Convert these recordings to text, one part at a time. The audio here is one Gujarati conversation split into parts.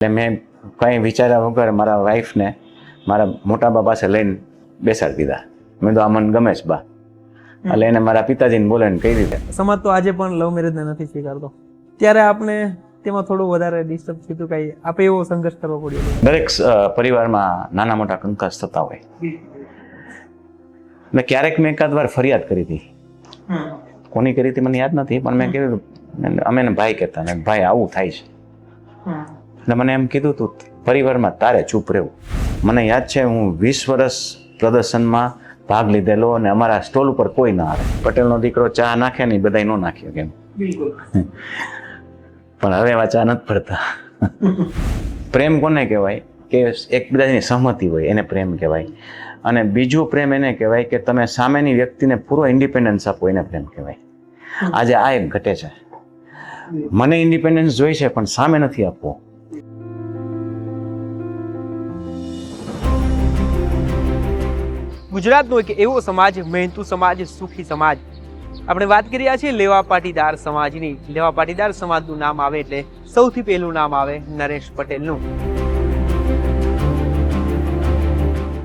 એટલે મેં કંઈ વિચાર્યા વગર મારા વાઈફને મારા મોટા બા પાસે લઈને બેસાડી દીધા. મેં તો આ મને ગમે છે બા. એટલે એને મારા પિતાજીને બોલે કહી દીધા. સમાજ તો આજે પણ લવ મેરેજને નથી સ્વીકારતો. ત્યારે આપણે તેમાં થોડું વધારે ડિસ્ટર્બ થયું કઈ? આપે એવો સંઘર્ષ કરવો પડ્યો દરેક પરિવારમાં નાના મોટા કંકાસ થતા હોય. ને ક્યારેક મેં એકાદ વાર ફરિયાદ કરી હતી. કોની કરી હતી મને યાદ નથી પણ મેં કીધું અમે ભાઈ કહેતા ને ભાઈ આવું થાય છે. એટલે મને એમ કીધું તું પરિવારમાં તારે ચૂપ રહેવું. મને યાદ છે હું વીસ વર્ષ પ્રદર્શનમાં ભાગ લીધેલો અને અમારા સ્ટોલ ઉપર કોઈ ના આવે. પટેલનો દીકરો ચા નાખે ને બધા ન નાખ્યો કેમ પણ હવે એવા ચા નથી પડતા પ્રેમ કોને કહેવાય? કે એકબીજાની સહમતિ હોય એને પ્રેમ કહેવાય. અને બીજો પ્રેમ એને કહેવાય કે તમે સામેની વ્યક્તિને પૂરો ઇન્ડિપેન્ડન્સ આપો એને પ્રેમ કહેવાય. આજે આ એક ઘટે છે. મને ઇન્ડિપેન્ડન્સ જોઈ છે પણ સામે નથી આપવો. ગુજરાતનો એક એવો સમાજ, મહેનતુ સમાજ, સુખી સમાજ. આપણે વાત કરી રહ્યા છીએ લેવા પાટીદાર સમાજની. લેવા પાટીદાર સમાજનું નામ આવે એટલે સૌથી પહેલું નામ આવે નરેશ પટેલનું.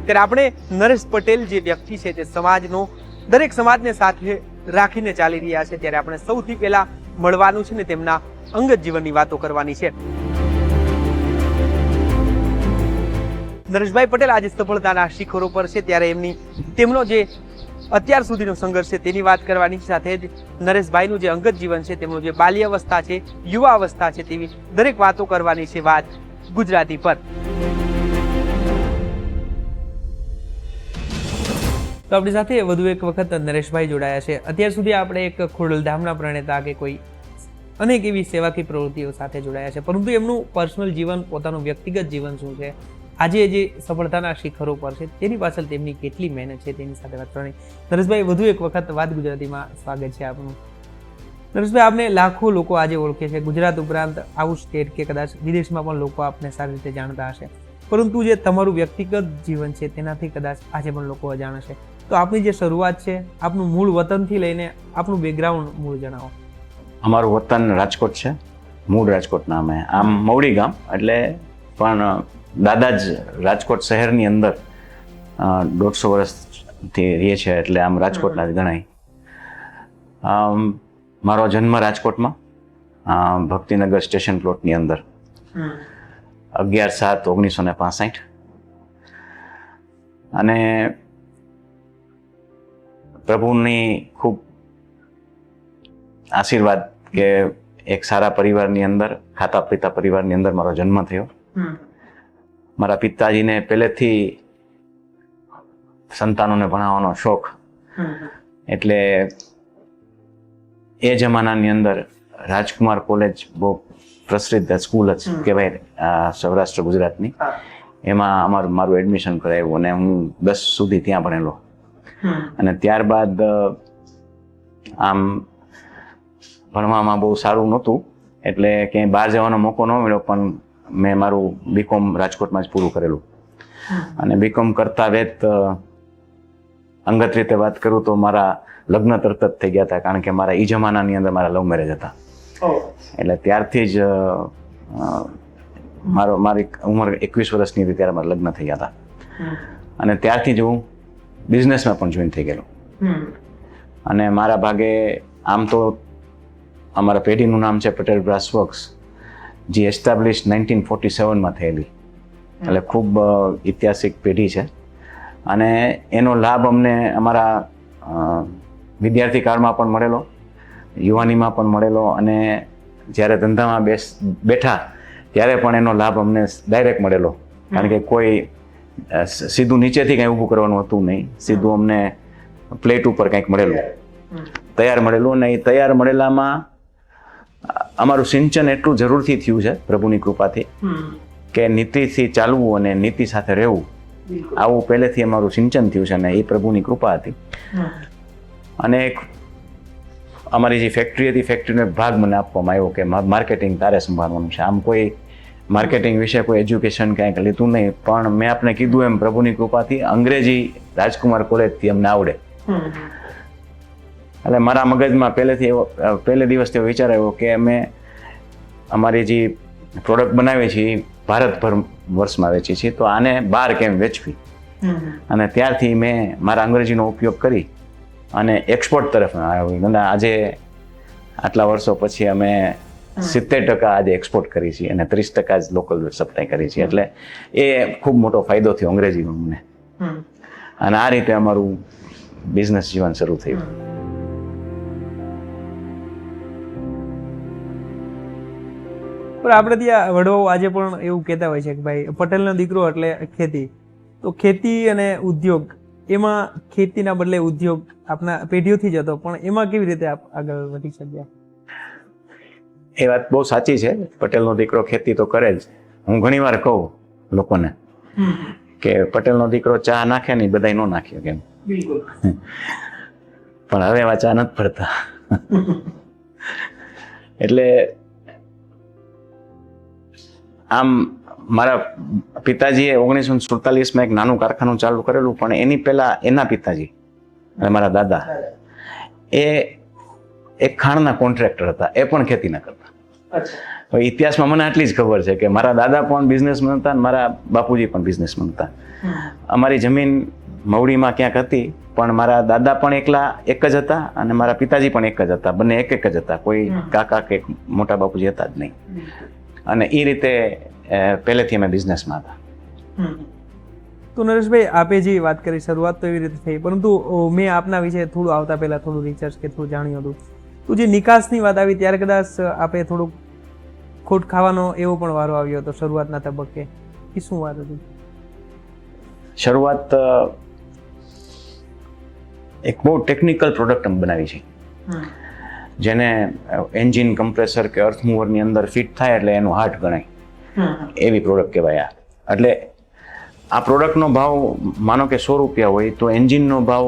ત્યારે આપણે નરેશ પટેલ જે વ્યક્તિ છે તે સમાજનો, દરેક સમાજને સાથે રાખીને ચાલી રહ્યા છે. ત્યારે આપણે સૌથી પહેલા મળવાનું છે ને તેમના અંગત જીવનની વાતો કરવાની છે. નરેશભાઈ પટેલ આજે સફળતાના શિખરો પર છે. ત્યારે એમની તેમનો જે અત્યાર સુધીનો સંઘર્ષ છે તેની વાત કરવાની સાથે જ નરેશભાઈનું જે અંગત જીવન છે તેમનું જે બાલ્યાવસ્થા છે યુવા અવસ્થા છે તેવી દરેક વાતો કરવાની છે વાત ગુજરાતી પર. તો આપણી સાથે વધુ એક વખત નરેશભાઈ જોડાયા છે. અત્યાર સુધી આપણે એક ખોડલધામના પ્રણેતા કે કોઈ અનેક એવી સેવાકીય પ્રવૃત્તિઓ સાથે જોડાયા છે. પરંતુ એમનું પર્સનલ જીવન, પોતાનું વ્યક્તિગત જીવન શું છે? આજે જે સફળતાના શિખરો પર છે, તેની પાછળ તેમની કેટલી મહેનત છે, તેની સાથે વાત કરવાની. નરેશભાઈ, વધુ એક વખત વાત ગુજરાતીમાં સ્વાગત છે આપનું. નરેશભાઈ, આપને લાખો લોકો આજે ઓળખે છે. ગુજરાત ઉપરાંત આવું સ્ટેટ કે કદાચ વિદેશમાં પણ લોકો આપને સારી રીતે જાણતા હશે. પરંતુ જે તમારું વ્યક્તિગત જીવન છે, તેનાથી કદાચ આજે પણ લોકો અજાણ હશે. તો આપની જે શરૂઆત છે, આપનું મૂળ વતનથી લઈને આપનું બેકગ્રાઉન્ડ મૂળ જણાવો. અમારું વતન રાજકોટ છે. મૂળ રાજકોટના અમે. આમ મવડી ગામ, એટલે પણ દાદા જ રાજકોટ શહેરની અંદર દોઢસો વર્ષથી રહીએ છીએ એટલે આમ રાજકોટના જ ગણાય. મારો જન્મ રાજકોટમાં ભક્તિનગર સ્ટેશન પ્લોટની અંદર. અગિયાર સાત ઓગણીસો ને પાસઠ. અને પ્રભુની ખૂબ આશીર્વાદ કે એક સારા પરિવારની અંદર ખાતા પીતા પરિવારની અંદર મારો જન્મ થયો. મારા પિતાજીને પહેલેથી સંતાનોને ભણાવવાનો શોખ. એટલે એ જમાનાની અંદર રાજકુમાર કોલેજ બહુ પ્રસિદ્ધ સ્કૂલ જ કહેવાય સૌરાષ્ટ્ર ગુજરાતની. એમાં અમારું મારું એડમિશન કરાવ્યું અને હું દસ સુધી ત્યાં ભણેલો. અને ત્યારબાદ આમ ભણવામાં બહુ સારું નહોતું. એટલે ક્યાંય બહાર જવાનો મોકો ન મળ્યો પણ મેં મારું બીકોમ રાજકોટમાં જ પૂરું કરેલું. અને બીકોમ કરતા વેત અંગત રીતે વાત કરું તો મારા લગ્ન તરત જ થઈ ગયા હતા કારણ કે મારા એ જમાનાની અંદર મારા લવ મેરેજ હતા. એટલે ત્યારથી જ મારો મારી ઉંમર એકવીસ વર્ષની હતી ત્યારે મારા લગ્ન થઈ ગયા હતા. અને ત્યારથી જ હું બિઝનેસમાં પણ જોઈન થઈ ગયેલો. અને મારા ભાગે આમ તો અમારા પેઢીનું નામ છે પટેલ બ્રાસ વર્ક્સ જે એસ્ટાબ્લિશ નાઇન્ટીન ફોર્ટી સેવનમાં થયેલી. એટલે ખૂબ ઐતિહાસિક પેઢી છે. અને એનો લાભ અમને અમારા વિદ્યાર્થી કાળમાં પણ મળેલો યુવાનીમાં પણ મળેલો અને જ્યારે ધંધામાં બેસ બેઠા ત્યારે પણ એનો લાભ અમને ડાયરેક્ટ મળેલો. કારણ કે કોઈ સીધું નીચેથી કંઈ ઊભું કરવાનું હતું નહીં. સીધું અમને પ્લેટ ઉપર કંઈક મળેલું. તૈયાર મળેલું અને એ તૈયાર મળેલામાં અમારું સિંચન એટલું જરૂરથી થયું છે પ્રભુની કૃપાથી કે નીતિથી ચાલવું અને નીતિ સાથે રહેવું. આવું પહેલેથી અમારું સિંચન થયું છે અને એ પ્રભુની કૃપા હતી. અને એક અમારી જે ફેક્ટરી હતી ફેક્ટરીનો એક ભાગ મને આપવામાં આવ્યો કે માર્કેટિંગ તારે સંભાળવાનું છે. આમ કોઈ માર્કેટિંગ વિશે કોઈ એજ્યુકેશન કાંઈક લીધું નહીં પણ મેં આપને કીધું એમ પ્રભુની કૃપાથી અંગ્રેજી રાજકુમાર કોલેજથી અમને આવડે. એટલે મારા મગજમાં પહેલેથી એવો પહેલે દિવસથી એવો વિચાર આવ્યો કે અમે અમારી જે પ્રોડક્ટ બનાવીએ છીએ ભારતભર વર્ષમાં વેચીએ છીએ. તો આને બહાર કેમ વેચવી? અને ત્યારથી મેં મારા અંગ્રેજીનો ઉપયોગ કરી અને એક્સપોર્ટ તરફ આવ્યો. અને આજે આટલા વર્ષો પછી અમે સિત્તેર ટકા આજે એક્સપોર્ટ કરી છીએ અને ત્રીસ ટકા જ લોકલ સપ્લાય કરી છીએ. એટલે એ ખૂબ મોટો ફાયદો થયો અંગ્રેજીનો અમને. અને આ રીતે અમારું બિઝનેસ જીવન શરૂ થયું. પણ આપણે ત્યાં વડવાઓ આજે પણ એવું કહેતા હોય છે કે ભાઈ પટેલનો દીકરો એટલે ખેતી. તો ખેતી અને ઉદ્યોગ એમાં ખેતીના બદલે ઉદ્યોગ આપના પેઢીઓથી જ હતો પણ એમાં કેવી રીતે આપ આગળ વધી શક્યા? એ વાત બહુ સાચી છે. પટેલનો દીકરો ખેતી તો કરે જ. હું ઘણીવાર કહું લોકોને કે પટેલનો દીકરો ચા નાખે નહીં બધા ન નાખ્યો કેમ બિલકુલ. પણ હવે એવા ચા નથી પડતા એટલે આમ મારા પિતાજીએ ઓગણીસો સુડતાલીસમાં એક નાનું કારખાનું ચાલુ કરેલું પણ એની પહેલાં એના પિતાજી અને મારા દાદા એ એક ખાણના કોન્ટ્રાક્ટર હતા એ પણ ખેતી ન કરતા. ઇતિહાસમાં મને આટલી જ ખબર છે કે મારા દાદા પણ બિઝનેસમેન હતા અને મારા બાપુજી પણ બિઝનેસમેન હતા. અમારી જમીન મવડીમાં ક્યાંક હતી પણ મારા દાદા પણ એકલા એક જ હતા અને મારા પિતાજી પણ એક જ હતા બંને એક એક જ હતા કોઈ કાકા કે મોટા બાપુજી હતા જ નહીં. અને એ રીતે પહેલેથી અમે બિઝનેસમાં હતા. તો નરેશભાઈ આપે જે વાત કરી શરૂઆત તો એવી રીતે થઈ. પરંતુ મેં આપના વિશે થોડું આવતા પહેલાં થોડું રિસર્ચ કે થોડું જાણ્યું હતું. તો જે નિકાસની વાત આવી ત્યારે કદાચ આપે થોડુંક ખોટ ખાવાનો એવો પણ વારો આવ્યો હતો શરૂઆતના તબક્કે. એ શું વાત હતી? શરૂઆત એક બહુ ટેકનિકલ પ્રોડક્ટ અમે બનાવી છે. જેને એન્જિન કમ્પ્રેસર કે અર્થ મૂવરની અંદર ફિટ થાય એટલે એનું હાર્ટ ગણાય. એવી પ્રોડક્ટ કહેવાય આ. એટલે આ પ્રોડક્ટનો ભાવ માનો કે સો રૂપિયા હોય તો એન્જિનનો ભાવ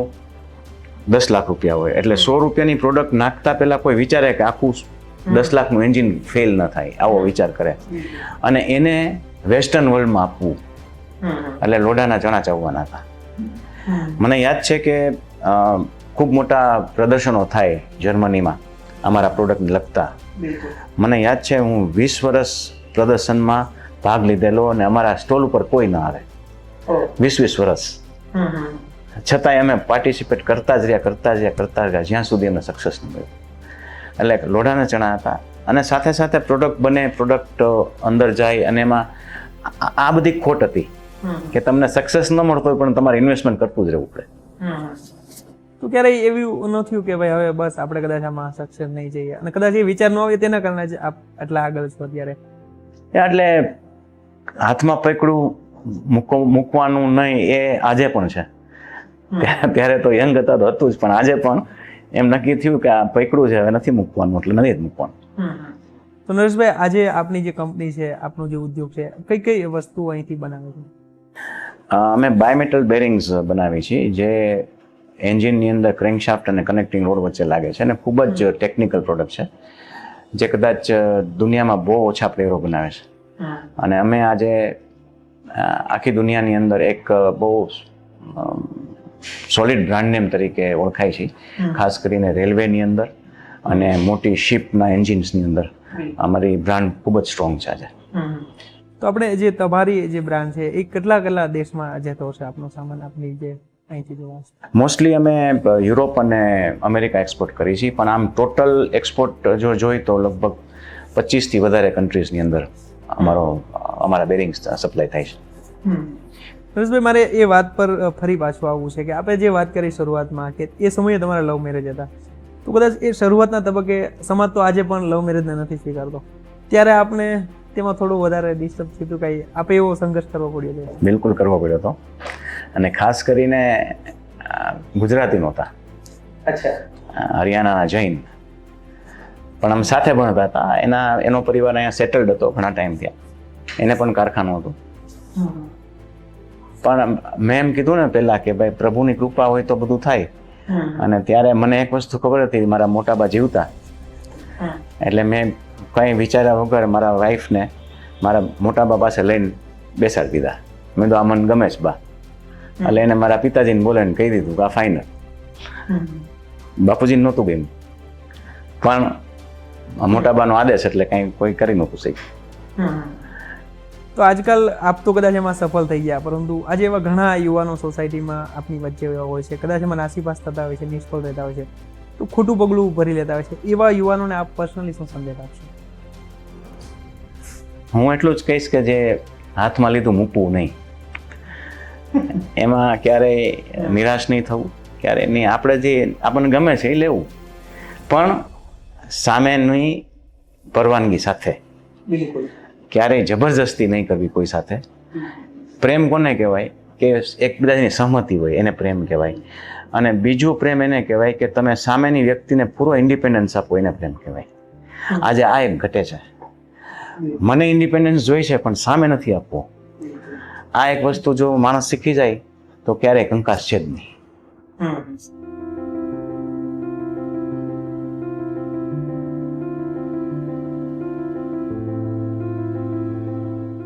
દસ લાખ રૂપિયા હોય. એટલે સો રૂપિયાની પ્રોડક્ટ નાખતા પહેલાં કોઈ વિચારે કે આખું દસ લાખનું એન્જિન ફેલ ન થાય. આવો વિચાર કરે. અને એને વેસ્ટર્ન વર્લ્ડમાં આપવું. એટલે લોઢાના ચણા ચાવવાના હતા. મને યાદ છે કે ખૂબ મોટા પ્રદર્શનો થાય જર્મનીમાં. અમારા પ્રોડક્ટને લગતા. મને યાદ છે હું વીસ વર્ષ પ્રદર્શનમાં ભાગ લીધેલો અને અમારા સ્ટોલ ઉપર કોઈ ના આવે વીસ વીસ વર્ષ. છતાંય અમે પાર્ટિસિપેટ કરતા જ રહ્યા કરતા જ રહ્યા કરતા જ રહ્યા. જ્યાં સુધી અમે સક્સેસ ન મળ્યું. એટલે લોઢાના ચણા હતા. અને સાથે સાથે પ્રોડક્ટ બને પ્રોડક્ટ અંદર જાય અને એમાં આ- આ બધી ખોટ હતી. કે તમને સક્સેસ ન મળતો હોય પણ તમારે ઇન્વેસ્ટમેન્ટ કરતું જ રહેવું પડે. તો ક્યારેય એવું ન થયું કે ભાઈ હવે બસ આપણે કદાચ આમાં સક્સેસ નહીં જઈએ. અને કદાચ એ વિચાર ન આવે તેના કારણે જ આટલા આગળ છો અત્યારે. એટલે હાથમાં પકડું મૂકો મૂકવાનું નહીં એ આજે પણ છે. ત્યારે- તો યંગ હતા તો હતું જ પણ આજે પણ એમ નક્કી થયું કે આ પકડું છે હવે નથી મૂકવાનું એટલે નથી જ મૂકવાનું. તો નરેશભાઈ આજે આપની જે કંપની છે આપનો જે ઉદ્યોગ છે કઈ કઈ વસ્તુઓ અહીંથી બનાવે છે? અમે બાયોમેટલ બેરિંગ્સ બનાવી છીએ જે એન્જિનની અંદર ક્રેન્કશાફ્ટ અને કનેક્ટિંગ રોડ વચ્ચે લાગે છે અને ખૂબ જ ટેકનિકલ પ્રોડક્ટ છે જે કદાચ દુનિયામાં બહુ ઓછા પ્લેયરો બનાવે છે. અને અમે આજે આખી દુનિયાની અંદર એક બહુ સોલિડ બ્રાન્ડ નેમ તરીકે ઓળખાય છે. ખાસ કરીને રેલવેની અંદર અને મોટી શિપના એન્જિન્સની અંદર. અમારી બ્રાન્ડ ખૂબ જ સ્ટ્રોંગ છે આજે. તો આપણે જે તમારી જે બ્રાન્ડ છે એ કેટલા કેટલા દેશમાં જતો છે આપનો સામાન આપની જે મોસ્ટલી અમે યુરોપ અને અમેરિકા એક્સપોર્ટ કરી છીએ પણ આમ ટોટલ એક્સપોર્ટ જો જોઈ તો લગભગ પચીસથી વધારે કન્ટ્રીઝની અંદર અમારો અમારા બેરિંગ્સ સપ્લાય થાય છે. નરેશભાઈ મારે એ વાત પર ફરી પાછું આવવું છે કે આપણે જે વાત કરી શરૂઆતમાં કે એ સમયે તમારા લવ મેરેજ હતા તો કદાચ એ શરૂઆતના તબક્કે સમાજ તો આજે પણ લવ મેરેજને નથી સ્વીકારતો. ત્યારે આપણે તેમાં થોડું વધારે ડિસ્ટર્બ થયું હતું કાંઈ આપે એવો સંઘર્ષ કરવો પડ્યો હતો બિલકુલ કરવો પડ્યો હતો. અને ખાસ કરીને ગુજરાતી નહોતા. અચ્છા. હરિયાણાના જૈન. પણ અમે સાથે ભણતા હતા. એના એનો પરિવાર અહીંયા સેટલ્ડ હતો ઘણા ટાઈમ ત્યાં એને પણ કારખાનું હતું. પણ મેં એમ કીધું ને પહેલાં કે ભાઈ પ્રભુની કૃપા હોય તો બધું થાય. અને ત્યારે મને એક વસ્તુ ખબર હતી મારા મોટાબા જીવતા. એટલે મેં કંઈ વિચાર્યા વગર મારા વાઈફને મારા મોટાબા પાસે લઈને બેસાડી દીધા. મેં તો આ મને ગમે છે બા. એટલે એને મારા પિતાજીને બોલાવીને કહી દીધું કે આ ફાઇનલ બાપુજીને નહોતું ગમ્યું. પણ મોટાબાનો આદેશ એટલે કાંઈ કોઈ કરી નહોતું શીખ તો આજકાલ આપ તો કદાચ એમાં સફળ થઈ ગયા પરંતુ આજે એવા ઘણા યુવાનો સોસાયટીમાં આપની વચ્ચે એવા હોય છે કદાચ એમાં નાસીપાસ થતા હોય છે નિષ્ફળ રહેતા હોય છે તો ખોટું પગલું ભરી લેતા હોય છે. એવા યુવાનોને આપ પર્સનલી શું સંદેશ આપશો? હું એટલું જ કહીશ કે જે હાથમાં લીધું મૂકવું નહીં. એમાં ક્યારેય નિરાશ નહીં થવું ક્યારેય નહીં. આપણે જે આપણને ગમે છે એ લેવું. પણ સામેની પરવાનગી સાથે ક્યારેય જબરજસ્તી નહીં કરવી કોઈ સાથે. પ્રેમ કોને કહેવાય? કે એકબીજાની સહમતિ હોય એને પ્રેમ કહેવાય. અને બીજું પ્રેમ એને કહેવાય કે તમે સામેની વ્યક્તિને પૂરો ઇન્ડિપેન્ડન્સ આપો એને પ્રેમ કહેવાય. આજે આ એક ઘટે છે. મને ઇન્ડિપેન્ડન્સ જોઈ છે પણ સામે નથી આપવો. આ એક વસ્તુ જો માણસ શીખી જાય તો ક્યારેય કંકાસ છે જ નહીં.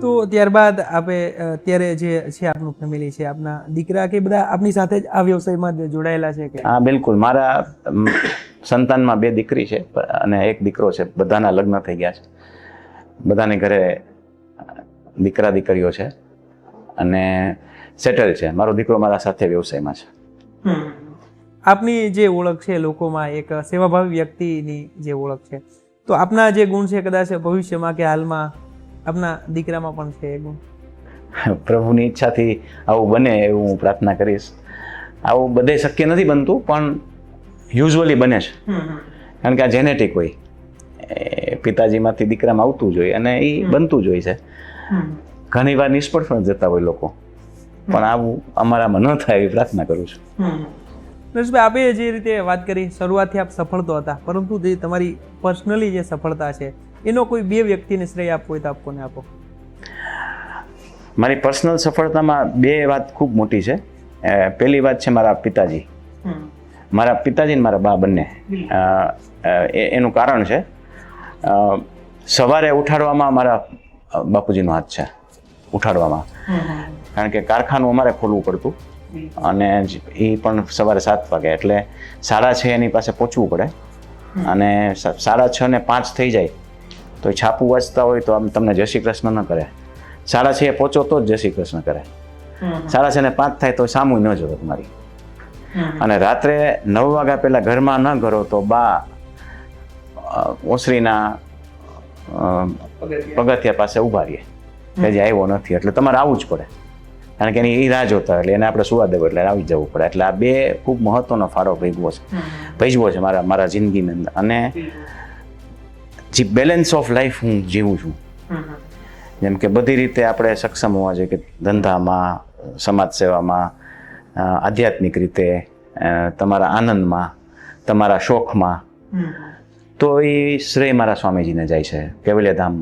તો ત્યારબાદ આપે અત્યારે જે છે આપનું ફેમિલી છે આપના દીકરા કે બધા આપની સાથે જ આ વ્યવસાયમાં જોડાયેલા છે કે? હા બિલકુલ. મારા સંતાનમાં બે દીકરી છે અને એક દીકરો છે. બધાના લગ્ન થઈ ગયા છે. બધાને ઘરે દીકરા દીકરીઓ છે. અને સેટલ છે. મારો દીકરો મારા સાથે વ્યવસાયમાં છે. આપની જે ઓળખ છે લોકોમાં એક સેવાભાવી વ્યક્તિની જે ઓળખ છે. તો આપના જે ગુણ છે કદાચ ભવિષ્યમાં કે હાલમાં આપના દીકરામાં પણ છે એ ગુણ? પ્રભુની ઈચ્છાથી આવું બને એવું હું પ્રાર્થના કરીશ. આવું બધે શક્ય નથી બનતું પણ યુઝ્યુઅલી બને છે. કારણ કે આ જેનેટિક હોય. એ પિતાજીમાંથી દીકરામાં આવતું જ હોય અને એ બનતું જ હોય છે. ઘણી વાર નિષ્ફળ પણ જતા હોય લોકો. પણ આવું અમારામાં ન થાય એવી પ્રાર્થના કરું છું. નરેશભાઈ આપે જે રીતે વાત કરી શરૂઆતથી આપ સફળ તો હતા પરંતુ જે તમારી પર્સનલી જે સફળતા છે એનો કોઈ બે વ્યક્તિને શ્રેય આપવો હોય તો આપ કોને આપો? મારી પર્સનલ સફળતામાં બે વાત ખૂબ મોટી છે. પહેલી વાત છે મારા પિતાજી. મારા પિતાજી ને મારા બા બંને. એનું કારણ છે. સવારે ઉઠાડવામાં મારા બાપુજીનો હાથ છે. ઉઠાડવામાં. કારણ કે કારખાનું અમારે ખોલવું પડતું અને એ પણ સવારે સાત વાગે એટલે સાડા છ એની પાસે પહોંચવું પડે. અને સાડા છ ને પાંચ થઈ જાય તો એ છાપું વાંચતા હોય તો આમ તમને જય શ્રી કૃષ્ણ ન કરે. સાડા છ એ પહોંચો તો જ જય શ્રી કૃષ્ણ કરે. સાડા છ ને પાંચ થાય તો સામું ન જોવે તમારી. અને રાત્રે નવ વાગ્યા પહેલાં ઘરમાં ન કરો તો બા ઓસરીના પગથિયા. પાસે ઊભા રહીએ કે જે આવ્યો નથી એટલે તમારે આવવું જ પડે. કારણ કે એની રાહ જોતા એટલે એને આપણે સુવા દેવું એટલે આવી જવું પડે. એટલે આ બે ખૂબ મહત્વનો ફાળો ભેગવો છે. ભેજવો છે મારા મારા જિંદગીની અંદર. અને જે બેલેન્સ ઓફ લાઈફ હું જીવું છું. જેમ કે બધી રીતે આપણે સક્ષમ હોવા જોઈએ કે ધંધામાં સમાજ સેવામાં આધ્યાત્મિક રીતે તમારા આનંદમાં તમારા શોખમાં. તો એ શ્રેય મારા સ્વામીજીને જાય છે. કેવલ્યધામ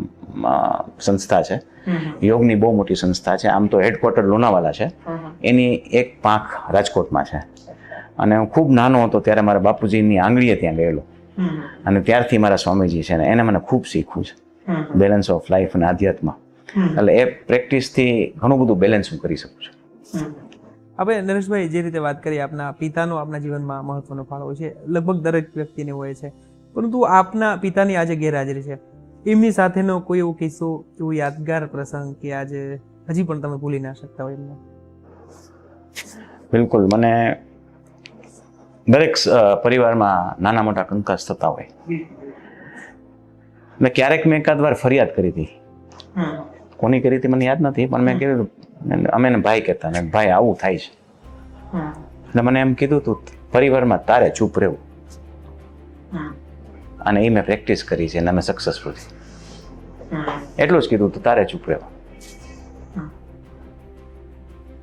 સંસ્થા છે. યોગની બહુ મોટી સંસ્થા છે. આમ તો હેડક્વાર્ટર લોનાવાલા છે. એની એક પાંખ રાજકોટમાં છે. અને હું ખૂબ નાનો હતો ત્યારે મારા બાપુજીની આંગળીએ ત્યાં ગયેલો. અને ત્યારથી મારા સ્વામીજી છે ને એને મને ખૂબ શીખવું છે. બેલેન્સ ઓફ લાઈફ અને આધ્યાત્મ. એટલે એ પ્રેક્ટિસથી ઘણું બધું બેલેન્સ હું કરી શકું છું. આપણે નરેશભાઈ જે રીતે વાત કરી આપના પિતાનો આપના જીવનમાં મહત્વનો ફાળો છે. લગભગ દરેક વ્યક્તિને હોય છે. પરંતુ આપના પિતાની આજે ગેરહાજરી છે. એમની સાથેનો કોઈ એવો કિસ્સો એવો યાદગાર પ્રસંગ કે આજે હજી પણ તમે ભૂલી ના શકતા હોય એમને? બિલકુલ. મને દરેક પરિવારમાં નાના મોટા કંકાસ થતા હોય. મેં ક્યારેક મેં એકાદ વાર ફરિયાદ કરી હતી. કોની કરી હતી મને યાદ નથી પણ મેં કીધું અમે એને ભાઈ કહેતા ને ભાઈ આવું થાય છે. એટલે મને એમ કીધું તું પરિવારમાં તારે ચૂપ રહેવું. અને એ મેં પ્રેક્ટિસ કરી છે અને અમે સક્સેસફુલ છે એટલું જ કીધું તું તારે ચૂપ રહેવા.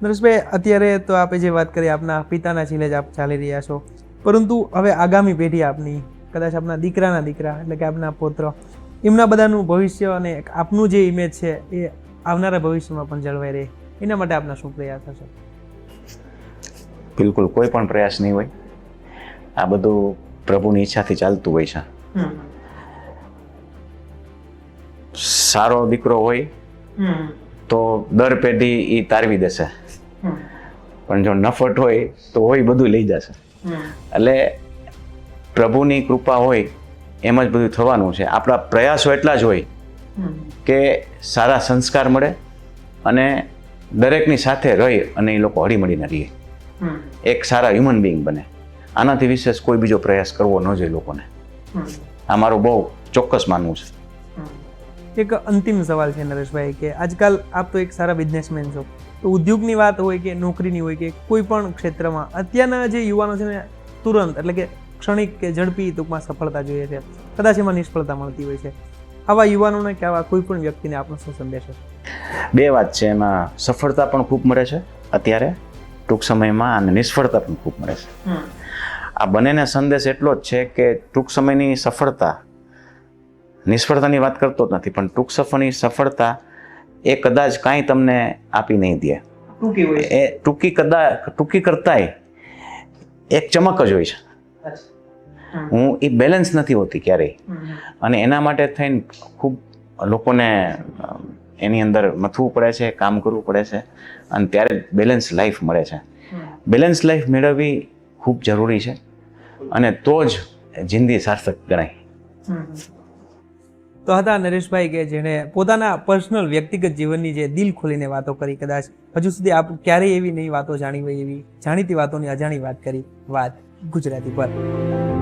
નરેશભાઈ અત્યારે તો આપે જે વાત કરી આપના પિતાના ચીલે જ આપ ચાલી રહ્યા છો. પરંતુ હવે આગામી પેઢી આપની કદાચ આપના દીકરાના દીકરા એટલે કે આપના પુત્ર એમના બધાનું ભવિષ્ય અને આપનું જે ઇમેજ છે એ આવનારા ભવિષ્યમાં પણ જળવાઈ રહે. એના માટે આપના શું પ્રયાસ થશે? બિલકુલ કોઈ પણ પ્રયાસ નહીં હોય. આ બધું પ્રભુની ઈચ્છાથી ચાલતું હોય છે. સારો દીકરો હોય તો દર પેઢી એ તારવી દેશે. પણ જો નફટ હોય તો હોય બધું લઈ જશે. એટલે પ્રભુની કૃપા હોય એમ જ બધું થવાનું છે. આપણા પ્રયાસો એટલા જ હોય કે સારા સંસ્કાર મળે અને દરેકની સાથે રહી અને એ લોકો હળીમળીને રહીએ. એક સારા હ્યુમન બિંગ બને. આનાથી વિશેષ કોઈ બીજો પ્રયાસ કરવો ન જોઈએ લોકોને. આ મારું બહુ ચોક્કસ માનવું છે. એક અંતિમ સવાલ છે નરેશભાઈ કે આજકાલ આપ તો એક સારા બિઝનેસમેન છો. તો ઉદ્યોગની વાત હોય કે નોકરીની હોય કે કોઈ પણ ક્ષેત્રમાં અત્યારના જે યુવાનો છે ને તુરંત એટલે કે ક્ષણિક કે ઝડપી ટૂંકમાં સફળતા જોઈએ છે. કદાચ એમાં નિષ્ફળતા મળતી હોય છે. આવા યુવાનોને કે આવા કોઈ પણ વ્યક્તિને આપણો શું સંદેશ હશે? બે વાત છે એમાં સફળતા પણ ખૂબ મળે છે અત્યારે ટૂંક સમયમાં અને નિષ્ફળતા પણ ખૂબ મળે છે. આ બંનેને સંદેશ એટલો જ છે કે ટૂંક સમયની સફળતા નિષ્ફળતાની વાત કરતો જ નથી પણ ટૂંક સફળની સફળતા એ કદાચ કાંઈ તમને આપી નહીં દે. ટૂંકી એ ટૂંકી કદા ટૂંકી કરતાંય એક ચમક જ હોય છે. હું. એ બેલેન્સ નથી હોતી ક્યારેય. અને એના માટે થઈને ખૂબ લોકોને એની અંદર મથવું પડે છે કામ કરવું પડે છે અને ત્યારે બેલેન્સ લાઈફ મળે છે. બેલેન્સ લાઈફ મેળવવી ખૂબ જરૂરી છે. અને તો જ જિંદગી સાર્થક ગણાય. તો હતા નરેશભાઈ કે જેણે પોતાના પર્સનલ વ્યક્તિગત જીવનની જે દિલ ખોલીને વાતો કરી કદાચ, હજુ સુધી આપ ક્યારેય એવી નહીં વાતો જાણી હોય એવી જાણીતી વાતોની અજાણી વાત કરી વાત ગુજરાતી પર.